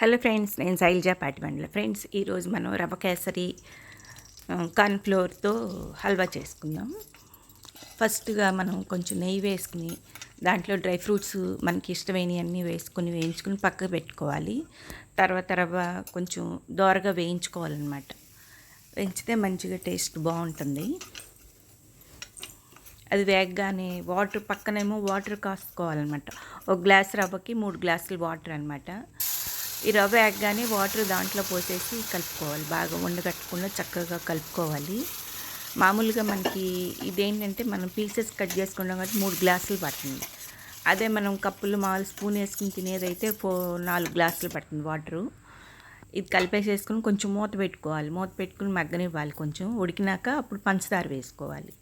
Hello friends నేను Shailaja పాటిమండల friends ఈరోజు మనం రవ్వ కేసరి కార్న్ఫ్లోర్తో హల్వా చేసుకుందాం. ఫస్ట్గా మనం కొంచెం నెయ్యి వేసుకుని దాంట్లో డ్రై ఫ్రూట్స్ మనకి ఇష్టమైనవన్నీ వేసుకుని వేయించుకుని పక్కకు పెట్టుకోవాలి. తర్వాత రవ్వ కొంచెం దోరగా వేయించుకోవాలన్నమాట. వేయించితే మంచిగా టేస్ట్ బాగుంటుంది. అది వేగగానే వాటర్ పక్కనేమో వాటర్ కాసుకోవాలన్నమాట. ఒక గ్లాస్ రవ్వకి మూడు గ్లాసులు వాటర్ అనమాట ఈ రవ్వ వేగగానే వాటర్ దాంట్లో పోసేసి కలుపుకోవాలి. బాగా ఉండగట్టకుండా చక్కగా కలుపుకోవాలి. మామూలుగా మనకి ఇదేంటంటే మనం పీసెస్ కట్ చేసుకున్నాం కాబట్టి మూడు గ్లాసులు పడుతుంది. అదే మనం కప్పులు మామూలు స్పూన్ వేసుకుని తినేదైతే ఫో నాలుగు గ్లాసులు పడుతుంది వాటరు. ఇది కలిపేసేసుకుని కొంచెం మూత పెట్టుకోవాలి. మూత పెట్టుకుని మగ్గనివ్వాలి కొంచెం. ఉడికినాక అప్పుడు పంచదార వేసుకోవాలి.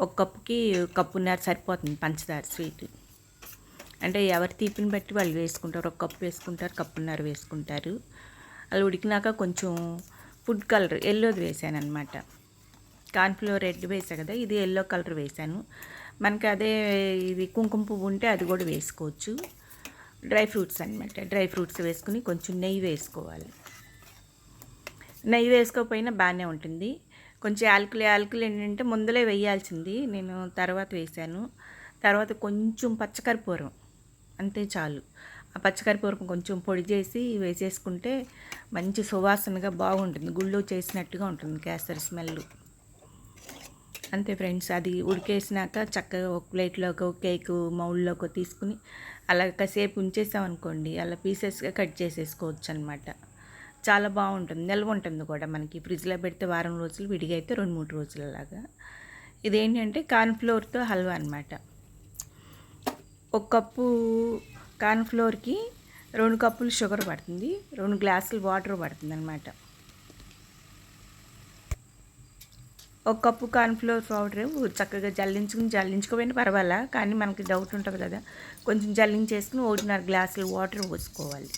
ఒక కప్పుకి కప్పున్నర సరిపోతుంది పంచదార స్వీట్. అంటే ఎవరి తీపిని బట్టి వాళ్ళు వేసుకుంటారు. ఒక కప్పు వేసుకుంటారు కప్పున్నర వేసుకుంటారు. అలా ఉడికినాక కొంచెం ఫుడ్ కలర్ ఎల్లోది వేసాను అనమాట కార్న్ఫ్లోర్ రెడ్ వేసా కదా ఇది ఎల్లో కలర్ వేసాను మనకి అదే ఇది కుంకుమ పువ్వు ఉంటే అది కూడా వేసుకోవచ్చు. డ్రై ఫ్రూట్స్ అనమాట డ్రై ఫ్రూట్స్ వేసుకుని కొంచెం నెయ్యి వేసుకోవాలి. నెయ్యి వేసుకోకపోయినా బాగానే ఉంటుంది. కొంచెం యాలకులు యాలకులు ఏంటంటే ముందలే వేయాల్సింది. నేను తర్వాత వేసాను తర్వాత కొంచెం పచ్చకర్పూరం అంతే చాలు. ఆ పచ్చకర్పూరం కొంచెం పొడి చేసి వేసేసుకుంటే మంచి సువాసనగా బాగుంటుంది. గుళ్ళో చేసినట్టుగా ఉంటుంది కేసరి స్మెల్. అంతే ఫ్రెండ్స్ అది ఉడికేసినాక చక్కగా ఒక ప్లేట్లోకి కేక్ మౌల్లోకి తీసుకుని అలా కాసేపు ఉంచేసామనుకోండి అలా పీసెస్గా కట్ చేసేసుకోవచ్చు అనమాట చాలా బాగుంటుంది నిల్వ ఉంటుంది కూడా మనకి. ఫ్రిడ్జ్లో పెడితే వారం రోజులు విడిగా అయితే రెండు మూడు రోజులలాగా. ఇదేంటంటే కార్న్ఫ్లోర్తో హల్వా అనమాట ఒక కప్పు కార్న్ఫ్లోర్కి రెండు కప్పులు షుగర్ పడుతుంది రెండు గ్లాసులు వాటర్ పడుతుంది అనమాట ఒక కప్పు కార్న్ఫ్లోర్ పౌడర్ చక్కగా జల్లించుకుని జల్లించుకోపోయినా పర్వాలా కానీ మనకి డౌట్ ఉంటుంది కదా. కొంచెం జల్లించేసుకుని ఒకటిన్నర గ్లాసులు వాటర్ పోసుకోవాలి.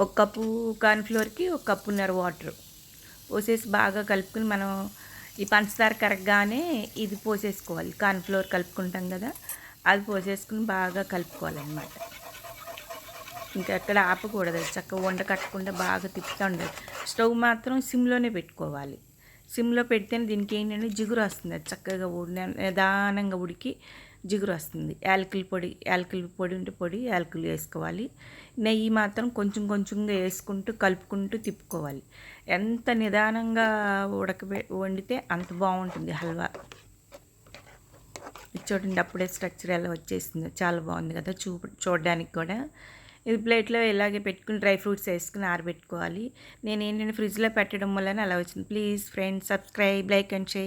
ఒక కప్పు కార్న్ఫ్లోర్కి ఒక కప్పున్నర వాటర్ పోసేసి బాగా కలుపుకుని మనం ఈ పంచదార కరగగానే ఇది పోసేసుకోవాలి. కార్న్ఫ్లోర్ కలుపుకుంటాం కదా. అది పోసేసుకుని బాగా కలుపుకోవాలన్నమాట. ఇంకా ఎక్కడ ఆపకూడదు చక్కగా వండ కట్టకుండా బాగా తిప్పుతూ ఉండాలి. స్టవ్ మాత్రం సిమ్లోనే పెట్టుకోవాలి. సిమ్లో పెడితేనే దీనికి ఏంటంటే జిగురు వస్తుంది. అది చక్కగా నిదానంగా ఉడికి జిగురు వస్తుంది. యాలకుల పొడి యాలకుల పొడి ఉంటే పొడి యాలకులు వేసుకోవాలి. నెయ్యి మాత్రం కొంచెం కొంచెంగా వేసుకుంటూ కలుపుకుంటూ తిప్పుకోవాలి. ఎంత నిదానంగా ఉడకబె వండితే అంత బాగుంటుంది హల్వా. చూడండి అప్పుడే స్ట్రక్చర్ ఎలా వచ్చేసింది. చాలా బాగుంది కదా చూ చూడడానికి కూడా. ఇది ప్లేట్లో ఇలాగే పెట్టుకుని డ్రై ఫ్రూట్స్ వేసుకుని ఆరబెట్టుకోవాలి. నేను ఏంటంటే ఫ్రిడ్జ్లో పెట్టడం వల్లనే అలా వచ్చింది. Please friends subscribe like and share.